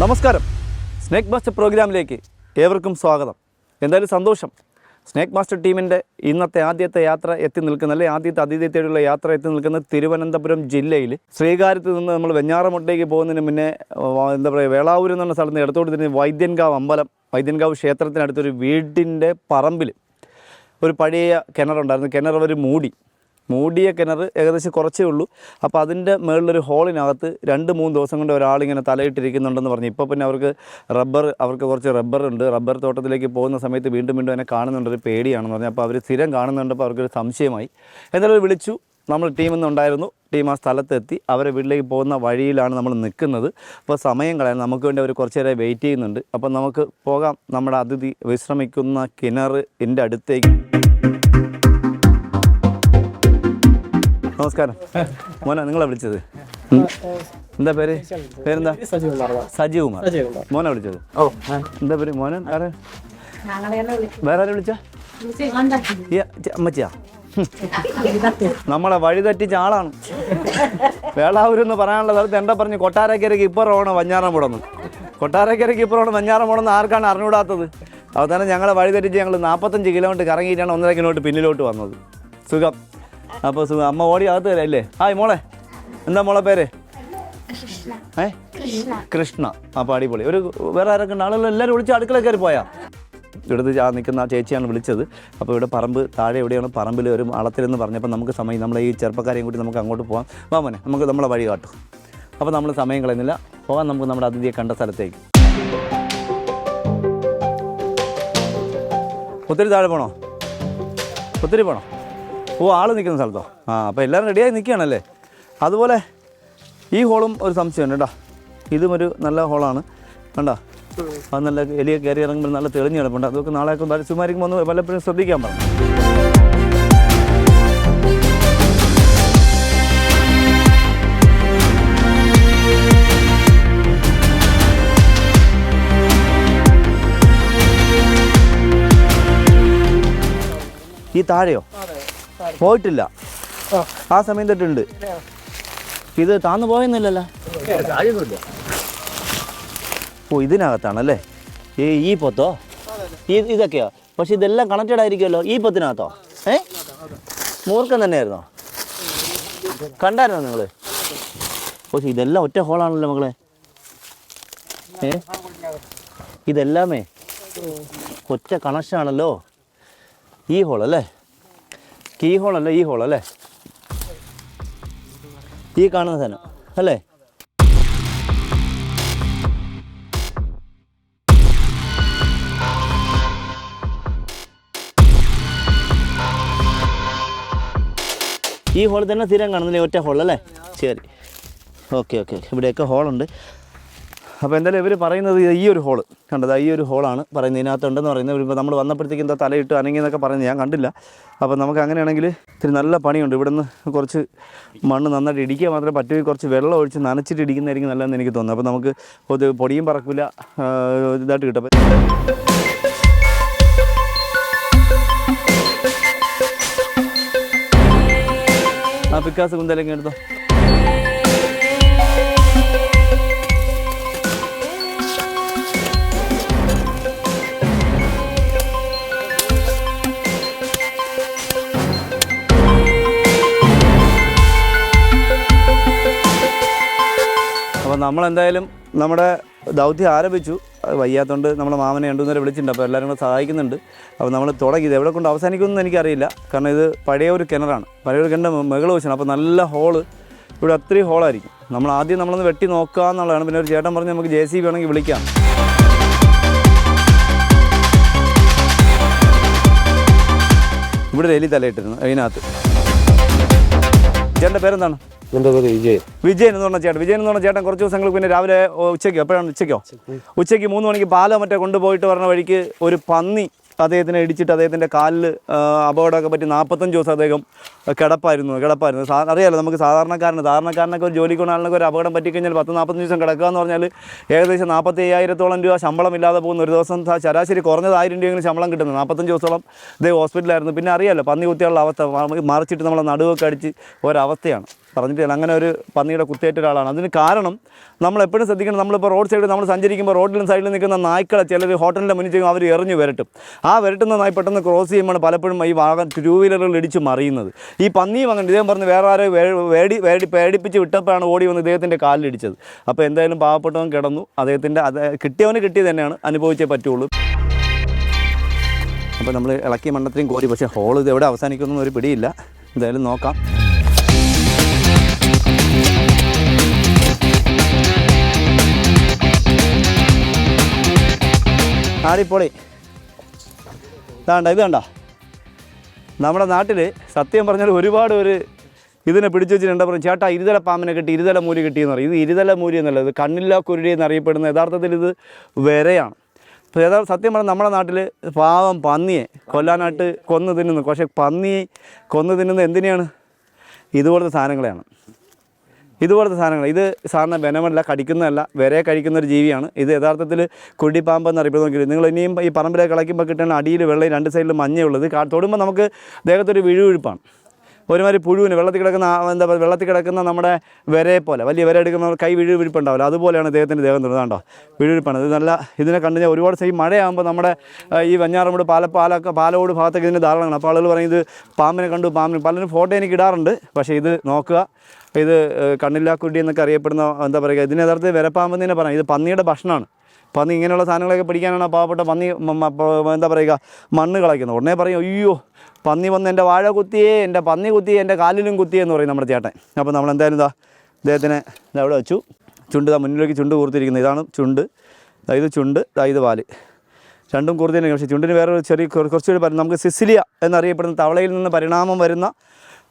നമസ്കാരം. Snake master പ്രോഗ്രാമിലേക്ക് ഏവർക്കും സ്വാഗതം. എന്തായാലും സന്തോഷം. സ്നേക്ക് മാസ്റ്റർ ടീമിന്റെ ഇന്നത്തെ ആദ്യത്തെ യാത്ര എത്തി നിൽക്കുന്ന അല്ലെങ്കിൽ ആദ്യത്തെ അതിഥിയത്തേടുള്ള യാത്ര എത്തി നിൽക്കുന്ന തിരുവനന്തപുരം ജില്ലയിൽ ശ്രീകാര്യത്ത് നിന്ന് നമ്മൾ വെഞ്ഞാറമുട്ടേക്ക് പോകുന്നതിന് മുന്നേ എന്താ പറയുക വേളാവൂർ എന്ന് പറഞ്ഞ സ്ഥലത്ത് നിന്ന് ഇടത്തോട്ട് തിരിഞ്ഞ് വൈദ്യൻകാവ് അമ്പലം വൈദ്യൻകാവ് ക്ഷേത്രത്തിനടുത്തൊരു വീടിന്റെ പറമ്പിൽ ഒരു പഴയ കിണറുണ്ടായിരുന്നു. കിണർ അവർ മൂടി. മൂടിയ കിണർ ഏകദേശം കുറച്ചേ ഉള്ളൂ. അപ്പോൾ അതിന്റെ മുകളിലൊരു ഹോളിനകത്ത് രണ്ട് മൂന്ന് ദിവസം കൊണ്ട് ഒരാളിങ്ങനെ തലയിട്ടിരിക്കുന്നുണ്ടെന്ന് പറഞ്ഞു. ഇപ്പോൾ പിന്നെ അവർക്ക് റബ്ബർ അവർക്ക് കുറച്ച് റബ്ബർ ഉണ്ട്. റബ്ബർ തോട്ടത്തിലേക്ക് പോകുന്ന സമയത്ത് വീണ്ടും വീണ്ടും അതിനെ കാണുന്നുണ്ട്. ഒരു പേടിയാണെന്ന് പറഞ്ഞു. അപ്പോൾ അവർ സ്ഥിരം കാണുന്നുണ്ടപ്പോൾ അവർക്കൊരു സംശയമായി. എന്നാലും വിളിച്ചു. നമ്മൾ ടീമിൽ നിന്നുണ്ടായിരുന്നു ടീം ആ സ്ഥലത്തെത്തി. അവരെ വീട്ടിലേക്ക് പോകുന്ന വഴിയിലാണ് നമ്മൾ നിൽക്കുന്നത്. അപ്പോൾ സമയം കളയാൻ നമുക്ക് വേണ്ടി അവർ കുറച്ച് നേരം വെയിറ്റ് ചെയ്യുന്നുണ്ട്. അപ്പോൾ നമുക്ക് പോകാം. നമ്മുടെ അതിഥി വിശ്രമിക്കുന്ന കിണറിന്റെ അടുത്തേക്ക്. നമസ്കാരം. മോനെ നിങ്ങളെ വിളിച്ചത്? എന്താ പേര്? പേരെന്താ? സജീവ് കുമാർ മോനെ വിളിച്ചത്? ഓ. എന്താ പേര്? മോനെ ആരെ? വേറെ ആരെ വിളിച്ച? അമ്മച്ചിയാ? നമ്മളെ വഴി തെറ്റിച്ച ആളാണ്. വേളാവൂരെന്ന് പറയാനുള്ള സ്ഥലത്ത് എന്താ പറഞ്ഞു? കൊട്ടാരക്കരയ്ക്ക് ഇപ്പുറമാണ് വഞ്ഞാറമുടന്ന്. കൊട്ടാരക്കരയ്ക്ക് ഇപ്പുറമാണ് വഞ്ഞാറമുടന്ന് ആർക്കാണ് അറിഞ്ഞൂടാത്തത് അവസാനം ഞങ്ങളെ വഴി തെറ്റിച്ച് ഞങ്ങൾ നാൽപ്പത്തഞ്ച് കിലോമീറ്റർ കറങ്ങിയിട്ടാണ് ഒന്നര കിലോമീറ്റർ പിന്നിലോട്ട് വന്നത്. സുഖം. അപ്പോൾ സുഖം. അമ്മ ഓടി അകത്ത് വരാം അല്ലേ? ഹായ് മോളെ. എന്താ മോളെ പേര്? ഏ? കൃഷ്ണ. അപ്പോൾ അടിപൊളി ഒരു വേറെ ആരൊക്കെ ഉണ്ട്? ആളുകൾ എല്ലാവരും വിളിച്ച് അടുക്കള കയറി പോയാ. ഇവിടുത്തെ ആ നിൽക്കുന്ന ആ ചേച്ചിയാണ് വിളിച്ചത്. അപ്പോൾ ഇവിടെ പറമ്പ് താഴെ എവിടെയാണ് പറമ്പിൽ ഒരു അളത്തിലെന്ന് പറഞ്ഞപ്പോൾ നമുക്ക് സമയം നമ്മളെ ഈ ചെറുപ്പക്കാരെയും കൂടി നമുക്ക് അങ്ങോട്ട് പോകാം വാ മോനെ നമുക്ക് നമ്മളെ വഴി കാട്ടും. അപ്പോൾ നമ്മൾ സമയം കളയുന്നില്ല. പോകാം നമുക്ക് നമ്മുടെ അതിഥിയെ കണ്ട സ്ഥലത്തേക്ക്. ഒത്തിരി താഴെ പോണോ? ഒത്തിരി പോണോ? ഓ ആൾ നിൽക്കുന്ന സ്ഥലത്തോ? ആ അപ്പോൾ എല്ലാവരും റെഡിയായി നിൽക്കുകയാണല്ലേ അതുപോലെ ഈ ഹോളും ഒരു സംശയമുണ്ട് കേട്ടോ. ഇതും ഒരു നല്ല ഹോളാണ് കണ്ടോ? അത് നല്ല എലിയെ കയറി ഇറങ്ങുമ്പോൾ നല്ല തെളിഞ്ഞ് കിടപ്പുണ്ട്. അതൊക്കെ നാളെ സുമാരിക്കുമ്പോൾ വന്ന് വല്ലപ്പോഴും ശ്രദ്ധിക്കാൻ പറഞ്ഞു ഈ താഴെയോ? പോയിട്ടില്ല. ആ. സമയം തൊട്ടുണ്ട്. ഇത് താന്നു പോയെന്നില്ലല്ലോ. ഓ ഇതിനകത്താണല്ലേ? ഈ ഈ പൊത്തോ? ഈ ഇതൊക്കെയോ? പക്ഷെ ഇതെല്ലാം കണക്റ്റഡ് ആയിരിക്കുമല്ലോ ഈ പൊത്തിനകത്തോ? ഏ? മൂർക്കം തന്നെയായിരുന്നോ? കണ്ടായിരുന്നോ നിങ്ങൾ പക്ഷെ ഇതെല്ലാം ഒറ്റ ഹോളാണല്ലോ മകളെ ഏ? ഇതെല്ലാമേ ഒറ്റ കണക്ഷൻ ആണല്ലോ. ഈ ഹോൾ അല്ലേ കീ ഹോളല്ല ഈ ഹോൾ അല്ലേ ഈ കാണുന്ന സാധനം അല്ലേ? ഈ ഹോളിൽ തന്നെ സ്ഥിരം കാണുന്നില്ലേ ഒറ്റ ഹോൾ അല്ലേ ശരി ഓക്കെ ഓക്കെ. ഇവിടെയൊക്കെ ഹോളുണ്ട്. അപ്പോൾ എന്തായാലും ഇവർ പറയുന്നത് ഈ ഒരു ഹോൾ കണ്ടത് ഈ ഒരു ഹോളാണ് പറയുന്നത്. ഇതിനകത്തുണ്ടെന്ന് പറയുന്നത്. ഇപ്പോൾ നമ്മൾ വന്നപ്പോഴത്തേക്ക് എന്താ തലയിട്ട് അനങ്ങി എന്നൊക്കെ പറയുന്നത് ഞാൻ കണ്ടില്ല. അപ്പോൾ നമുക്ക് അങ്ങനെയാണെങ്കിൽ ഇത്തിരി നല്ല പണിയുണ്ട്. ഇവിടുന്ന് കുറച്ച് മണ്ണ് നന്നായിട്ട് ഇടിക്കുക മാത്രമേ പറ്റൂ. കുറച്ച് വെള്ളം ഒഴിച്ച് നനച്ചിട്ട് ഇടിക്കുന്നതായിരിക്കും നല്ലതെന്ന് എനിക്ക് തോന്നുന്നു. അപ്പോൾ നമുക്ക് ഒരു പൊടിയും പറക്കില്ല ഇതായിട്ട് കിട്ടും. ആ പിക്കാസ് കുന്തലൊക്കെ എടുത്തോ. നമ്മളെന്തായാലും നമ്മുടെ ദൗത്യം ആരംഭിച്ചു. അത് വയ്യാത്തതുകൊണ്ട് നമ്മുടെ മാമനെ രണ്ടു നേരം വിളിച്ചിട്ടുണ്ട്. അപ്പോൾ എല്ലാവരും കൂടെ സഹായിക്കുന്നുണ്ട്. അപ്പോൾ നമ്മൾ തുടങ്ങി. ഇത് എവിടെ കൊണ്ട് അവസാനിക്കുമെന്ന് എനിക്കറിയില്ല. കാരണം ഇത് പഴയ ഒരു കിണറാണ്. പഴയ ഒരു കിണർ മുകൾ വെച്ചാണ്. അപ്പോൾ നല്ല ഹോൾ. ഇവിടെ അത്രയും ഹോളായിരിക്കും. നമ്മൾ ആദ്യം നമ്മളൊന്ന് വെട്ടി നോക്കുക എന്നുള്ളതാണ്. പിന്നെ ഒരു ചേട്ടൻ പറഞ്ഞ് നമുക്ക് ജെ സി ബി വേണമെങ്കിൽ വിളിക്കാം. ഇവിടെ ഡെയിലി തലയിട്ടിരുന്നു. അതിനകത്ത്. ചേട്ടന്റെ പേരെന്താണ്? എന്റെ പേര് വിജയൻ. വിജയൻ എന്ന് പറഞ്ഞ ചേട്ടൻ. വിജയൻ എന്ന് പറഞ്ഞ ചേട്ടൻ കുറച്ച് ദിവസങ്ങൾക്ക് പിന്നെ രാവിലെ ഉച്ചയ്ക്കോ? എപ്പോഴാണ് ഉച്ചയ്ക്കോ? ഉച്ചയ്ക്ക്. മൂന്ന് മണിക്ക് പാലോ മറ്റേ കൊണ്ടുപോയിട്ട് പറഞ്ഞ വഴിക്ക് ഒരു പന്നി അദ്ദേഹത്തിനെ ഇടിച്ചിട്ട് അദ്ദേഹത്തിന്റെ കാലിൽ അപകടമൊക്കെ പറ്റി നാൽപ്പത്തഞ്ച് ദിവസം അദ്ദേഹം കിടപ്പായിരുന്നു കിടപ്പായിരുന്നു. സാ അറിയാലോ നമുക്ക് സാധാരണക്കാരന് സാധാരണക്കാരനൊക്കെ ഒരു ജോലിക്ക് ആളിനൊക്കെ ഒരു അപകടം പറ്റിക്കഴിഞ്ഞാൽ പത്ത് നാൽപ്പത്തഞ്ച് ദിവസം കിടക്കുക എന്ന് പറഞ്ഞാൽ ഏകദേശം നാൽപ്പത്തി അയ്യായിരത്തോളം രൂപ ശമ്പളം ഇല്ലാതെ പോകുന്ന ഒരു ദിവസം ശരാശരി കുറഞ്ഞത് ആയിരം രൂപയെങ്കിലും ശമ്പളം കിട്ടുന്നത്. നാൽപ്പത്തഞ്ച് ദിവസത്തോളം ഇതേ ഹോസ്പിറ്റലായിരുന്നു പിന്നെ അറിയാലോ പന്നി കുത്തിയുള്ള അവസ്ഥ മറിച്ചിട്ട് നമ്മളെ നടുവൊക്കെ അടിച്ച് ഒരവസ്ഥയാണ്. പറഞ്ഞിട്ടില്ല. അങ്ങനെ ഒരു പന്നിയുടെ കുത്തേറ്റ ഒരാളാണ്. അതിന് കാരണം നമ്മൾ എപ്പോഴും ശ്രദ്ധിക്കണം നമ്മളിപ്പോൾ റോഡ് സൈഡിൽ നമ്മൾ സഞ്ചരിക്കുമ്പോൾ റോഡിലും സൈഡിൽ നിൽക്കുന്ന നായ്ക്കളെ ചിലർ ഹോട്ടലിന്റെ മുന്നിൽ അവർ എറിഞ്ഞു വരട്ടും. വരട്ടുന്ന നായി പെട്ടെന്ന് ക്രോസ് ചെയ്യുമ്പോൾ പലപ്പോഴും ഈ വാഹനം ടു വീലറുകൾ ഇടിച്ച് മറിയുന്നത്. ഈ പന്നിയും അങ്ങനെ ഇദ്ദേഹം പറഞ്ഞ് വേറെ ആരെ വേടി വേടി പേടിപ്പിച്ച് വിട്ടപ്പോഴാണ് ഓടി വന്ന് ഇദ്ദേഹത്തിന്റെ കാലിലിടിച്ചത് അപ്പോൾ എന്തായാലും പാവപ്പെട്ടവൻ കിടന്നു. അദ്ദേഹത്തിന്റെ അത് കിട്ടിയവന് കിട്ടിയത് തന്നെയാണ്. അനുഭവിച്ചേ പറ്റുള്ളൂ. അപ്പോൾ നമ്മൾ ഇളക്കിയ മണ്ണത്രയും കോരി. പക്ഷേ ഹോൾ ഇത് എവിടെ അവസാനിക്കുന്നു ഒരു പിടിയില്ല. എന്തായാലും നോക്കാം. ആടിപ്പൊളി. ഇതാണ്ട ഇത് കണ്ട? നമ്മുടെ നാട്ടിൽ സത്യം പറഞ്ഞാൽ ഒരുപാട് ഒരു ഇതിനെ പിടിച്ചു വെച്ചിട്ട് എന്താ പറയുക ചേട്ടാ ഇരുതല പാമ്പിനെ കിട്ടി ഇരുതല മൂലി കിട്ടിയെന്ന് പറയും. ഇത് ഇരുതല മൂലി എന്നല്ല ഇത് കണ്ണില്ല കുരുടി എന്നറിയപ്പെടുന്ന യഥാർത്ഥത്തിൽ ഇത് വരയാണ്. അപ്പോൾ യഥാ സത്യം പറഞ്ഞാൽ നമ്മുടെ നാട്ടിൽ പാവം പന്നിയെ കൊല്ലാനായിട്ട് കൊന്നു തിന്നുന്നു. പക്ഷേ പന്നി കൊന്നു തിന്നുന്നത് എന്തിനെയാണ്? ഇതുപോലത്തെ സാധനങ്ങളെയാണ്. ഇതുപോലത്തെ സാധനങ്ങൾ. ഇത് സാധാരണ വനമല്ല കടിക്കുന്നതല്ല വരെ കഴിക്കുന്ന ഒരു ജീവിയാണ്. ഇത് യഥാർത്ഥത്തിൽ കുടിപ്പാമ്പ് എന്നറിയപ്പെടുന്ന നിങ്ങൾ ഇനിയും ഈ പറമ്പിലേക്ക് കളയ്ക്കുമ്പോൾ കിട്ടുന്ന അടിയിൽ വെള്ളം രണ്ട് സൈഡിൽ മഞ്ഞയുള്ളത് തൊടുമ്പോൾ നമുക്ക് ദേഹത്തൊരു വിഴുവിഴുപ്പാണ്. ഒരുമാതിരി പുഴുവിന് വെള്ളത്തിൽ കിടക്കുന്ന എന്താ പറയുക വെള്ളത്തിൽ കിടക്കുന്ന നമ്മുടെ വരെ പോലെ വലിയ വര എടുക്കുന്ന കൈ വിഴുവിഴുപ്പുണ്ടാവില്ല അതുപോലെയാണ് ദേഹത്തിന്റെ ദേഹം തൊടുന്നത് കണ്ടോ വിഴുവിഴുപ്പാണ് ഇത് നല്ല ഇതിനെ കണ്ടു ഒരുപാട് സൈ മഴയാകുമ്പോൾ നമ്മുടെ ഈ വഞ്ഞാറമ്മൂട് പാല പാലൊക്കെ പാലോട് ഭാഗത്തൊക്കെ ഇതിന്റെ ധാരാളമാണ് അപ്പോൾ ആളുകൾ പറയും ഇത് പാമ്പിനെ കണ്ടു പാമ്പിന് പലരും ഫോട്ടോ എനിക്ക് ഇടാറുണ്ട്. പക്ഷേ ഇത് നോക്കുക. ഇത് കണ്ണില്ലാക്കുട്ടി എന്നൊക്കെ അറിയപ്പെടുന്ന എന്താ പറയുക ഇതിന് യഥാർത്ഥത്തിൽ വിരപ്പാമ്പെന്ന് തന്നെ പറയാം. ഇത് പന്നിയുടെ ഭക്ഷണമാണ്. പന്നി ഇങ്ങനെയുള്ള സാധനങ്ങളൊക്കെ പിടിക്കാനാണ് പാവപ്പെട്ട പന്നി എന്താ പറയുക മണ്ണ് കളയ്ക്കുന്നത്. ഉടനെ പറയും അയ്യോ പന്നി വന്ന് എന്റെ വാഴ കുത്തിയേ എന്റെ പന്നി കുത്തിയേ എന്റെ കാലിലും കുത്തിയേ എന്ന് പറയും നമ്മുടെ ചേട്ടൻ. അപ്പോൾ നമ്മൾ എന്തായാലും ഇതാ ഇദ്ദേഹത്തിനെ അവിടെ വെച്ചു. ചുണ്ട് ഇതാ മുന്നിലേക്ക് ചുണ്ട് കൂർത്തിരിക്കുന്നത്. ഇതാണ് ചുണ്ട്. ഇത് ചുണ്ട് ഇത് പാൽ രണ്ടും കൂടുതൽ തന്നെ പക്ഷേ ചുണ്ടിന് വേറൊരു ചെറിയ കുറ- കുറച്ചുകൂടി നമുക്ക് സിസിലിയ എന്നറിയപ്പെടുന്ന തവളയിൽ നിന്ന് പരിണാമം വരുന്ന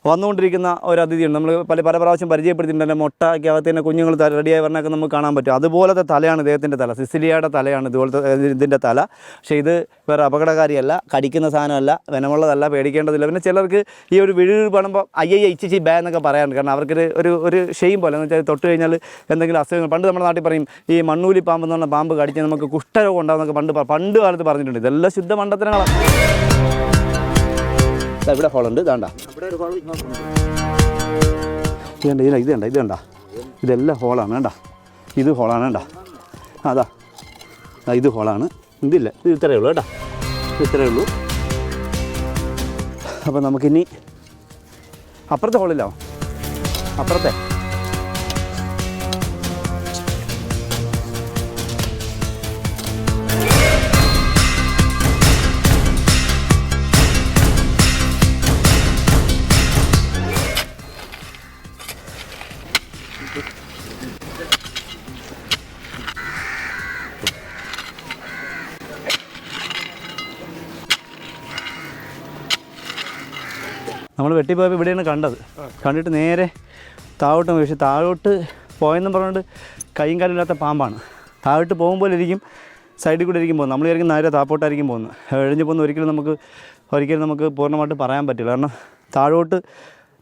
വന്നുകൊണ്ടിരിക്കുന്ന ഒരു അതിഥിയുണ്ട്. നമ്മൾ പല പല പ്രാവശ്യം പരിചയപ്പെടുത്തിയിട്ടുണ്ട്. മുട്ടയ്ക്കകത്ത് തന്നെ കുഞ്ഞുങ്ങൾ റെഡിയായി വരണമൊക്കെ നമുക്ക് കാണാൻ പറ്റും. അതുപോലത്തെ തലയാണ് ഇദ്ദേഹത്തിന്റെ തല. സിസിലിയയുടെ തലയാണ് ഇതുപോലത്തെ ഇതിന്റെ തല. പക്ഷേ ഇത് വേറെ അപകടകാരിയല്ല. കടിക്കുന്ന സാധനമല്ല. വനമുള്ളതല്ല. പേടിക്കേണ്ടതില്ല. പിന്നെ ചിലർക്ക് ഈ ഒരു വിഴി പണുമ്പോൾ അയ്യയ്യ ഇച്ചിച്ചി ബേ എന്നൊക്കെ പറയാറുണ്ട്. കാരണം അവർക്കൊരു ഒരു ഒരു ഷെയിം പോലെ. എന്ന് വെച്ചാൽ തൊട്ട് കഴിഞ്ഞാൽ എന്തെങ്കിലും അസുഖങ്ങൾ. പണ്ട് നമ്മുടെ നാട്ടിൽ പറയും ഈ മണ്ണൂലി പാമ്പ് എന്ന് പറഞ്ഞ പാമ്പ് കടിച്ചാൽ നമുക്ക് കുഷ്ഠരോഗം ഉണ്ടാകുന്നൊക്കെ പണ്ട് പണ്ട് കാലത്ത് പറഞ്ഞിട്ടുണ്ട്. ഇതെല്ലാം ശുദ്ധ മണ്ടത്തരങ്ങളാണ്. ഇവിടെ ഹോളുണ്ട് ഇതാണ്ട. ഇതാണ്ടാ ഇതുണ്ട ഇത് ഇത് കണ്ട ഇത് കണ്ട ഇതെല്ലാം ഹോളാണ് വേണ്ട ഇത് ഹോളാണ് വേണ്ട അതാ ഇത് ഹോളാണ് ഇതില്ല ഇത് ഇത്രയേ ഉള്ളൂ കേട്ടോ. ഇത് ഇത്രയേ ഉള്ളൂ. അപ്പോൾ നമുക്കിനി അപ്പുറത്തെ ഹോളില്ലോ അപ്പുറത്തെ. നമ്മൾ വെട്ടിപ്പോയപ്പോൾ ഇവിടെയാണ് കണ്ടത്. കണ്ടിട്ട് നേരെ താഴോട്ട് പക്ഷേ താഴോട്ട് പോയെന്നും പറഞ്ഞുകൊണ്ട് കൈയും കാലില്ലാത്ത പാമ്പാണ്. താഴോട്ട് പോകുമ്പോൾ ഇരിക്കും സൈഡിൽ കൂടെ ഇരിക്കും പോകുന്നത്. നമ്മൾ ഇറങ്ങി നേരെ താപ്പോട്ടായിരിക്കും പോകുന്നത്. എഴിഞ്ഞ് പോകുന്ന ഒരിക്കലും നമുക്ക് ഒരിക്കലും നമുക്ക് പൂർണമായിട്ട് പറയാൻ പറ്റില്ല. കാരണം താഴോട്ട്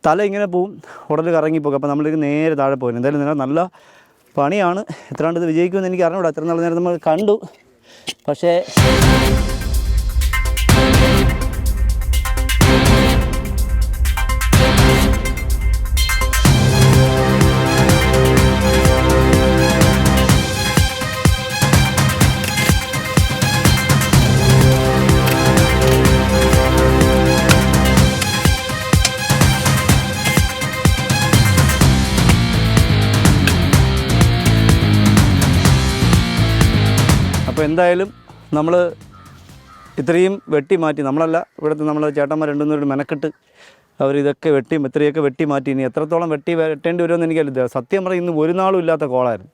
തല ഇങ്ങനെ പോവും ഉടൽ കറങ്ങിപ്പോകും. അപ്പോൾ നമ്മളിത് നേരെ താഴെ പോകും എന്തായാലും നല്ല പണിയാണ്. എത്രാണ്ട് ഇത് വിജയിക്കുമെന്ന് എനിക്ക് അറിഞ്ഞൂടാ എത്ര നല്ല നേരം നമ്മൾ കണ്ടു. പക്ഷേ എന്തായാലും നമ്മൾ ഇത്രയും വെട്ടി മാറ്റി നമ്മളല്ല ഇവിടുത്തെ നമ്മൾ ചേട്ടന്മാർ രണ്ടും മൂന്ന് മെനക്കെട്ട് അവർ ഇതൊക്കെ വെട്ടി ഇത്രയൊക്കെ വെട്ടി മാറ്റി. ഇനി എത്രത്തോളം വെട്ടി വെട്ടേണ്ടി വരുമെന്ന് എനിക്കല്ല സത്യം പറഞ്ഞാൽ ഇന്ന് ഒരു നാളും ഇല്ലാത്ത കോളായിരുന്നു.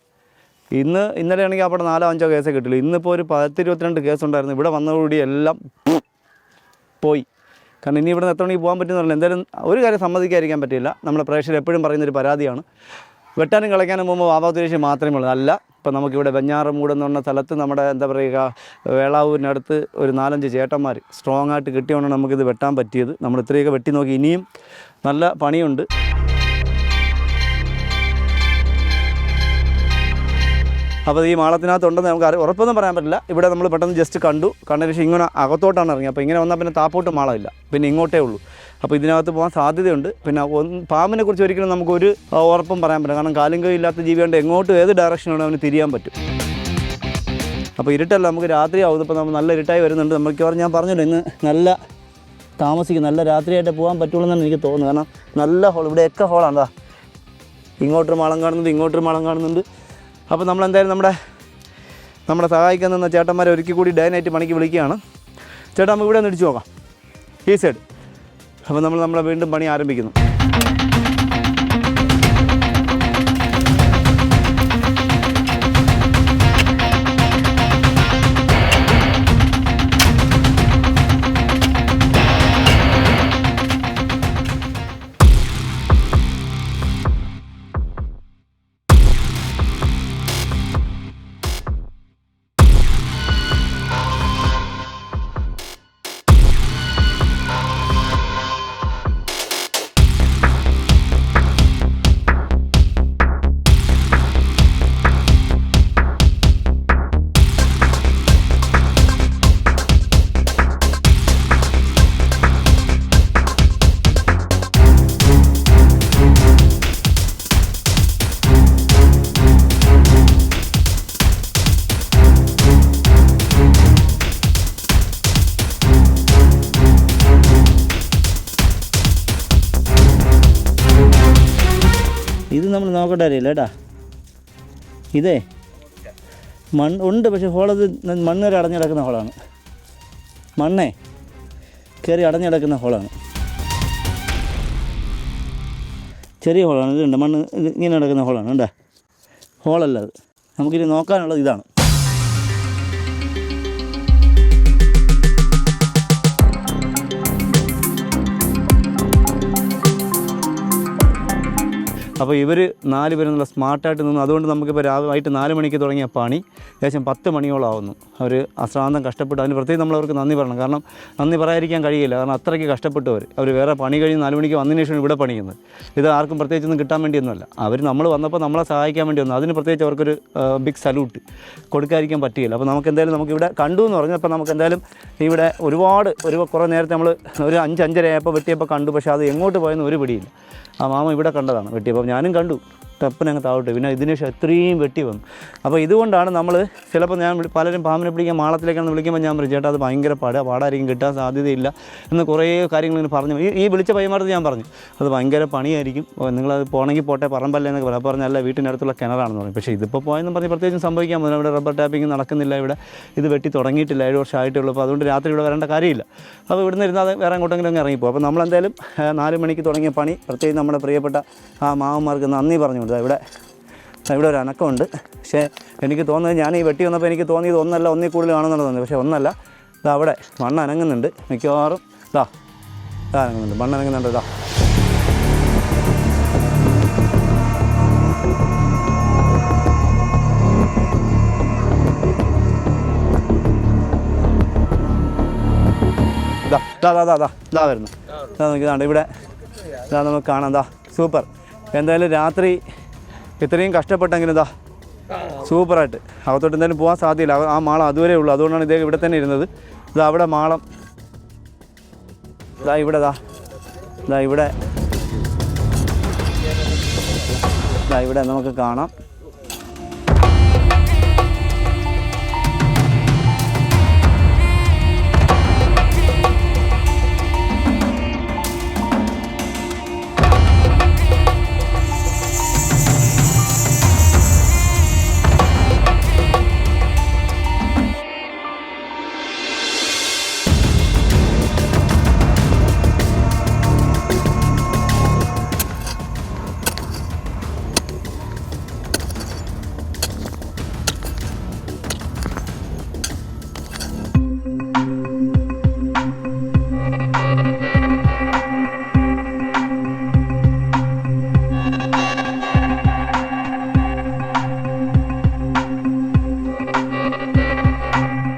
ഇന്ന് ഇന്നലെ ആണെങ്കിൽ അവിടെ നാലോ അഞ്ചോ കേസേ കിട്ടില്ല ഇന്നിപ്പോൾ ഒരു പത്ത് ഇരുപത്തിരണ്ട് കേസുണ്ടായിരുന്നു. ഇവിടെ വന്നതോടുകൂടി എല്ലാം പോയി. കാരണം ഇനി ഇവിടെ നിന്ന് എത്ര മണിക്ക് പോകാൻ പറ്റുമെന്ന് പറഞ്ഞാൽ എന്തായാലും ഒരു കാര്യം സമ്മതിക്കാതിരിക്കാൻ പറ്റില്ല. നമ്മുടെ പ്രേക്ഷകർ എപ്പോഴും പറയുന്നൊരു പരാതിയാണ്. വെട്ടാനും കളയ്ക്കാനും പോകുമ്പോൾ വാവാത്തുരേശി മാത്രമേ ഉള്ളൂ. അല്ല ഇപ്പം നമുക്കിവിടെ വെഞ്ഞാറമൂട് എന്ന് പറഞ്ഞ സ്ഥലത്ത് നമ്മുടെ എന്താ പറയുക വേളാവൂരിനടുത്ത് ഒരു നാലഞ്ച് ചേട്ടന്മാർ സ്ട്രോങ് ആയിട്ട് കിട്ടിയോണ്ട് നമുക്കിത് വെട്ടാൻ പറ്റിയത്. നമ്മൾ ഇത്രയൊക്കെ വെട്ടി നോക്കി ഇനിയും നല്ല പണിയുണ്ട്. അപ്പോൾ ഈ മാളത്തിനകത്തുണ്ടെന്ന് നമുക്ക് ഉറപ്പൊന്നും പറയാൻ പറ്റില്ല. ഇവിടെ നമ്മൾ പെട്ടെന്ന് ജസ്റ്റ് കണ്ടു. കണ്ടതിന് ശേഷം ഇങ്ങനെ അകത്തോട്ടാണ് ഇറങ്ങി അപ്പോൾ ഇങ്ങനെ വന്നാൽ പിന്നെ താപ്പോട്ട് മാളമില്ല. പിന്നെ ഇങ്ങോട്ടേ ഉള്ളൂ. അപ്പോൾ ഇതിനകത്ത് പോകാൻ സാധ്യതയുണ്ട്. പിന്നെ പാമ്പിനെ കുറിച്ച് ഒരിക്കലും നമുക്കൊരു ഉറപ്പും പറയാൻ പറ്റില്ല. കാരണം കാലും കൈ ഇല്ലാത്ത ജീവിയുണ്ട് എങ്ങോട്ടും ഏത് ഡയറക്ഷനാണ് അവന് തിരിയാൻ പറ്റും. അപ്പോൾ ഇരുട്ടല്ല നമുക്ക് രാത്രി ആവും. ഇപ്പോൾ നമ്മൾ നല്ല ഇരുട്ടായി വരുന്നുണ്ട്. നമുക്ക് ഞാൻ പറഞ്ഞല്ലോ ഇന്ന് നല്ല താമസിക്കും നല്ല രാത്രിയായിട്ട് പോകാൻ പറ്റുള്ളൂ എന്നാണ് എനിക്ക് തോന്നുന്നത്. കാരണം നല്ല ഹോൾ ഇവിടെയൊക്കെ ഹോളാണ് ഇങ്ങോട്ടൊരു മാളം കാണുന്നുണ്ട് ഇങ്ങോട്ടൊരു മാളം കാണുന്നുണ്ട്. അപ്പോൾ നമ്മൾ എന്തായാലും നമ്മുടെ നമ്മുടെ സഹായിക്കാൻ നിന്ന ചേട്ടന്മാരെ ഒരുക്കി കൂടി ഡേ നൈറ്റ് പണിക്ക് വിളിക്കുകയാണ്. ചേട്ടാ നമുക്ക് ഇവിടെ ഒന്ന് ഇടിച്ചു നോക്കാം. ഈ സൈഡ് അപ്പോൾ നമ്മൾ നമ്മളെ വീണ്ടും പണി ആരംഭിക്കുന്നു. നമ്മൾ നോക്കേണ്ട അറിയില്ല കേട്ടാ ഇതേ മണ്ണ് ഉണ്ട് പക്ഷേ ഹോളത് മണ്ണ് വരെ അടഞ്ഞു കിടക്കുന്ന ഹോളാണ്. മണ്ണേ കയറി അടഞ്ഞു കിടക്കുന്ന ഹോളാണ്. ചെറിയ ഹോളാണ് ഇതുണ്ട് മണ്ണ് ഇങ്ങനെ കിടക്കുന്ന ഹോളാണ് കണ്ടാ? ഹോളല്ല അത്. നമുക്കിനി നോക്കാനുള്ളത് ഇതാണ്. അപ്പോൾ ഇവർ നാല് പേരും നല്ല സ്മാർട്ടായിട്ട് നിന്നു. അതുകൊണ്ട് നമുക്കിപ്പോൾ രാവിലെ വൈകിട്ട് നാല് മണിക്ക് തുടങ്ങിയ പണി ഏകദേശം പത്ത് മണിയോളം ആവുന്നു അവർ അശ്രാന്തം കഷ്ടപ്പെട്ടു. അതിന് പ്രത്യേകം നമ്മൾ അവർക്ക് നന്ദി പറയണം. കാരണം നന്ദി പറയാതിരിക്കാൻ കഴിയില്ല. കാരണം അത്രയ്ക്ക് കഷ്ടപ്പെട്ടു അവർ വേറെ പണി കഴിഞ്ഞ് നാല് മണിക്ക് വന്നതിന് ശേഷം ഇവിടെ പണിയുന്നത്. ഇത് ആർക്കും പ്രത്യേകിച്ചൊന്നും കിട്ടാൻ വേണ്ടിയൊന്നുമല്ല. അവർ നമ്മൾ വന്നപ്പോൾ നമ്മളെ സഹായിക്കാൻ വേണ്ടി വന്നു. അതിന് പ്രത്യേകിച്ച് അവർക്കൊരു ബിഗ് സല്യൂട്ട് കൊടുക്കാതിരിക്കാൻ പറ്റിയില്ല. അപ്പോൾ നമുക്ക് എന്തായാലും നമുക്കിവിടെ കണ്ടു എന്ന് പറഞ്ഞപ്പോൾ നമുക്ക് എന്തായാലും ഇവിടെ ഒരുപാട് ഒരു കുറേ നേരത്തെ നമ്മൾ ഒരു അഞ്ച് അഞ്ചര ആയപ്പോൾ വെട്ടിയപ്പോൾ കണ്ടു. പക്ഷേ അത് എങ്ങോട്ട് പോയെന്ന് ഒരു പിടിയില്ല. ആ മാമ ഇവിടെ കണ്ടതാണ് വെട്ടിയപ്പോൾ. ഞാനും കണ്ടു. ടപ്പനങ്ങ് താവട്ടെ. പിന്നെ ഇതിന് ശേഷം എത്രയും വെട്ടി വന്നു. അപ്പോൾ ഇതുകൊണ്ടാണ് നമ്മൾ ചിലപ്പോൾ ഞാൻ പലരും പാമ്പിനെ പിടിക്കാൻ മാളത്തിലേക്കാണ് വിളിക്കുമ്പോൾ ഞാൻ പറയും ചേട്ടാ അത് ഭയങ്കര പാട്. പാടായിരിക്കും കിട്ടാൻ സാധ്യതയില്ല. എന്ന് കുറേ കാര്യങ്ങൾ ഇങ്ങനെ പറഞ്ഞു. ഈ ഈ വിളിച്ച പൈമാർത്ത് ഞാൻ പറഞ്ഞു അത് ഭയങ്കര പണിയായിരിക്കും. നിങ്ങളത് പോകണമെങ്കിൽ പോട്ടെ പറമ്പല്ലേ എന്നൊക്കെ പറഞ്ഞു. പറഞ്ഞല്ല വീട്ടിനടുത്തുള്ള കിണറാണെന്ന് പറഞ്ഞു. പക്ഷേ ഇതിപ്പോൾ പോയെന്ന് പറഞ്ഞ് പ്രത്യേകിച്ചും സംഭവിക്കാൻ പോകുന്നത് ഇവിടെ റബ്ബർ ടാപ്പിംഗ് നടക്കുന്നില്ല ഇവിടെ. ഇത് വെട്ടി തുടങ്ങിയിട്ടില്ല. ഏഴ് വർഷം ആയിട്ടുള്ളൂ. അപ്പോൾ അതുകൊണ്ട് രാത്രി ഇവിടെ വരേണ്ട കാര്യമില്ല. അപ്പോൾ ഇവിടുന്ന് ഇരുന്നാൽ വേറെ അങ്ങോട്ടെങ്കിലും അങ്ങ് ഇറങ്ങിപ്പോകും. അപ്പോൾ നമ്മളെന്തായാലും നാല് മണിക്ക് തുടങ്ങിയ പണി. പ്രത്യേകിച്ച് നമ്മുടെ പ്രിയപ്പെട്ട ആ മാവന്മാർക്ക് നന്ദി പറഞ്ഞുകൊണ്ട് ദാ ഇവിടെ ഇവിടെ ഒരു അനക്കമുണ്ട്. പക്ഷേ എനിക്ക് തോന്നുന്നത് ഞാൻ ഈ വെട്ടി വന്നപ്പോൾ എനിക്ക് തോന്നിയത് ഒന്നല്ല ഒന്നിൽ കൂടുതൽ കാണുന്നുണ്ട് തോന്നി പക്ഷേ ഒന്നല്ല. ഇതാ അവിടെ മണ്ണ് അനങ്ങുന്നുണ്ട് മിക്കവാറും. ഇതാ ഇതാ അനങ്ങുന്നുണ്ട്. മണ്ണ് അനങ്ങുന്നുണ്ട് ഇതാ ദാ ദാ ദാ ദാ ഇതാ ഇതാ ഇതാ ഇതാണ്ട് ഇവിടെ. ഇതാ നമുക്ക് കാണാം. ദാ സൂപ്പർ. എന്തായാലും രാത്രി ഇത്രയും കഷ്ടപ്പെട്ടെങ്കിലും ഇതാ സൂപ്പറായിട്ട്. അകത്തോട്ട് എന്തായാലും പോകാൻ സാധ്യമില്ല ആ- മാളം അതുവരെ ഉള്ളൂ. അതുകൊണ്ടാണ് ഇദ്ദേഹം ഇവിടെ തന്നെ ഇരുന്നത്. ഇതാ അവിടെ മാളം. ഇതാ ഇവിടെ ഇതാ ഇതാ ഇവിടെ. ഇതാ ഇവിടെ നമുക്ക് കാണാം.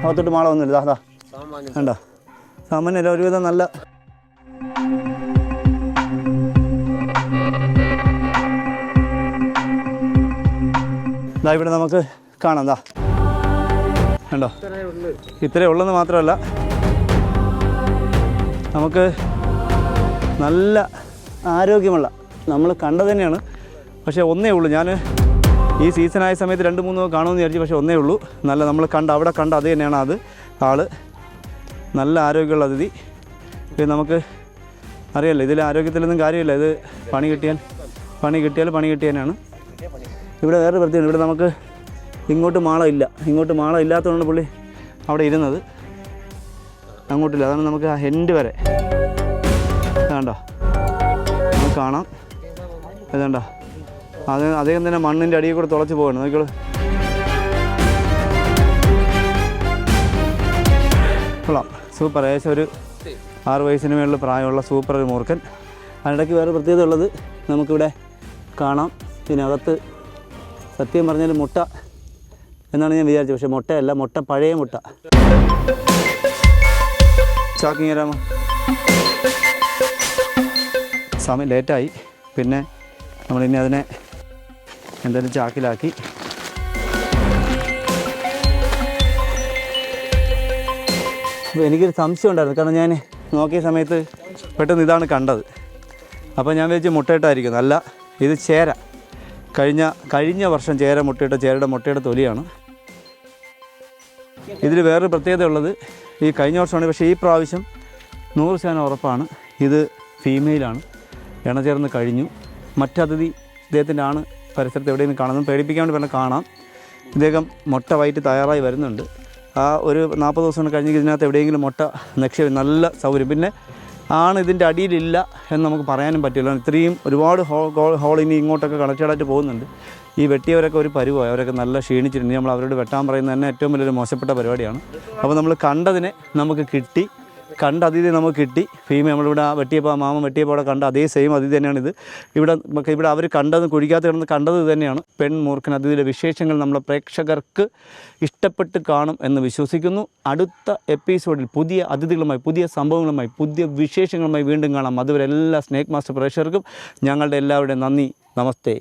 അകത്തോട്ട് മാള ഒന്നുമില്ല. അതാ കണ്ടോ? സാമാന്യല്ല ഒരുവിധം നല്ല ദാ ഇവിടെ നമുക്ക് കാണാം ദാ. കണ്ടോ? ഇത്രേ ഉള്ളെന്ന് മാത്രമല്ല നമുക്ക് നല്ല ആരോഗ്യമുള്ള നമ്മൾ കണ്ടത് തന്നെയാണ്. പക്ഷേ ഒന്നേ ഉള്ളൂ. ഞാൻ ഈ സീസണായ സമയത്ത് രണ്ട് മൂന്ന് കാണുമെന്ന് വിചാരിച്ചു പക്ഷേ ഒന്നേ ഉള്ളൂ. നല്ല നമ്മൾ കണ്ട അവിടെ കണ്ട അത് തന്നെയാണ് അത്. ആൾ നല്ല ആരോഗ്യമുള്ള അതിഥി. ഇത് നമുക്ക് അറിയാലോ ഇതിൽ ആരോഗ്യത്തിലൊന്നും കാര്യമില്ല. ഇത് പണി കിട്ടിയാൽ പണി കിട്ടിയാൽ പണി കിട്ടിയാനാണ് ഇവിടെ വേറെ പ്രത്യേകത ഇവിടെ നമുക്ക് ഇങ്ങോട്ട് മാള ഇല്ല. ഇങ്ങോട്ട് മാള ഇല്ലാത്തതുകൊണ്ട് പുള്ളി അവിടെ ഇരുന്നത് അങ്ങോട്ടില്ല. അതാണ് നമുക്ക് ആ എൻഡ് വരെ. വേണ്ട നമുക്ക് കാണാം. ഇതുണ്ടോ? അത് അദ്ദേഹം തന്നെ മണ്ണിന്റെ അടിയിൽ കൂടെ തുളച്ച് പോകണം നോക്കിയോളൂ കൊള്ളാം. സൂപ്പർ. ഏകദേശം ഒരു ആറ് വയസ്സിന് മേളിൽ പ്രായമുള്ള സൂപ്പർ ഒരു മൂർഖൻ. അതിനിടയ്ക്ക് വേറെ പ്രത്യേകത ഉള്ളത് നമുക്കിവിടെ കാണാം. ഇതിനകത്ത് സത്യം പറഞ്ഞാൽ മുട്ട എന്നാണ് ഞാൻ വിചാരിച്ചത്. പക്ഷേ മുട്ടയല്ല മുട്ട പഴയ മുട്ട. ചാക്കിങ് തരാമോ സമയം ലേറ്റായി. പിന്നെ നമ്മളിനി അതിനെ എന്തായാലും ചാക്കിലാക്കി. അപ്പോൾ എനിക്കൊരു സംശയം ഉണ്ടായിരുന്നു. കാരണം ഞാൻ നോക്കിയ സമയത്ത് പെട്ടെന്ന് ഇതാണ് കണ്ടത്. അപ്പോൾ ഞാൻ വിചാരിച്ചു മുട്ടയിട്ടായിരിക്കുന്നു അല്ല ഇത് ചേര. കഴിഞ്ഞ കഴിഞ്ഞ വർഷം ചേര മുട്ടയിട്ട ചേരയുടെ മുട്ടയുടെ തൊലിയാണ്. ഇതിൽ വേറൊരു പ്രത്യേകത ഉള്ളത് ഈ കഴിഞ്ഞ വർഷമാണ്. പക്ഷേ ഈ പ്രാവശ്യം നൂറ് ശതമാനം ഉറപ്പാണ്. ഇത് ഫീമെയിലാണ് ഇണചേർന്ന് കഴിഞ്ഞു. മറ്റതിഥി ഇദ്ദേഹത്തിന്റെ ആണ് പരിസരത്ത് എവിടെയെങ്കിലും കാണുന്നു. പേടിപ്പിക്കാൻ വേണ്ടി പറഞ്ഞാൽ കാണാം. ഇദ്ദേഹം മുട്ട വയറ്റ് തയ്യാറായി വരുന്നുണ്ട്. ആ ഒരു നാൽപ്പത് ദിവസം കഴിഞ്ഞ് ഇതിനകത്ത് എവിടെയെങ്കിലും മുട്ട നിക്ഷേപം നല്ല സൗകര്യം. പിന്നെ ആണ് ഇതിന്റെ അടിയിലില്ല എന്ന് നമുക്ക് പറയാനും പറ്റില്ല. ഇത്രയും ഒരുപാട് ഹോ ഗോ- ഹോൾ ഇനി ഇങ്ങോട്ടൊക്കെ കണക്റ്റഡായിട്ട് പോകുന്നുണ്ട്. ഈ വെട്ടിയവരൊക്കെ ഒരു പരുവായി. അവരൊക്കെ നല്ല ക്ഷീണിച്ചിട്ടുണ്ട് നമ്മൾ അവരോട് വെട്ടാൻ പറയുന്നത് തന്നെ ഏറ്റവും വലിയൊരു മോശപ്പെട്ട പരിപാടിയാണ്. അപ്പോൾ നമ്മൾ കണ്ടതിനെ നമുക്ക് കിട്ടി. കണ്ട അതിഥി നമുക്ക് കിട്ടി. ഫീമെ നമ്മളിവിടെ വെട്ടിയപ്പോൾ ആ മാമൻ വെട്ടിയപ്പോൾ അവിടെ കണ്ട അതേ സെയിം അതിഥി തന്നെയാണ് ഇത്. ഇവിടെ ഇവിടെ അവർ കണ്ടത് കുഴിക്കാത്ത കിടന്ന് കണ്ടത് തന്നെയാണ്. പെൺ മൂർഖൻ അതിഥിയുടെ വിശേഷങ്ങൾ നമ്മളെ പ്രേക്ഷകർക്ക് ഇഷ്ടപ്പെട്ട് കാണും എന്ന് വിശ്വസിക്കുന്നു. അടുത്ത എപ്പിസോഡിൽ പുതിയ അതിഥികളുമായി പുതിയ സംഭവങ്ങളുമായി പുതിയ വിശേഷങ്ങളുമായി വീണ്ടും കാണാം. അതുവരെ എല്ലാ സ്നേക് മാസ്റ്റർ പ്രേക്ഷകർക്കും ഞങ്ങളുടെ എല്ലാവരുടെയും നന്ദി. നമസ്തേ.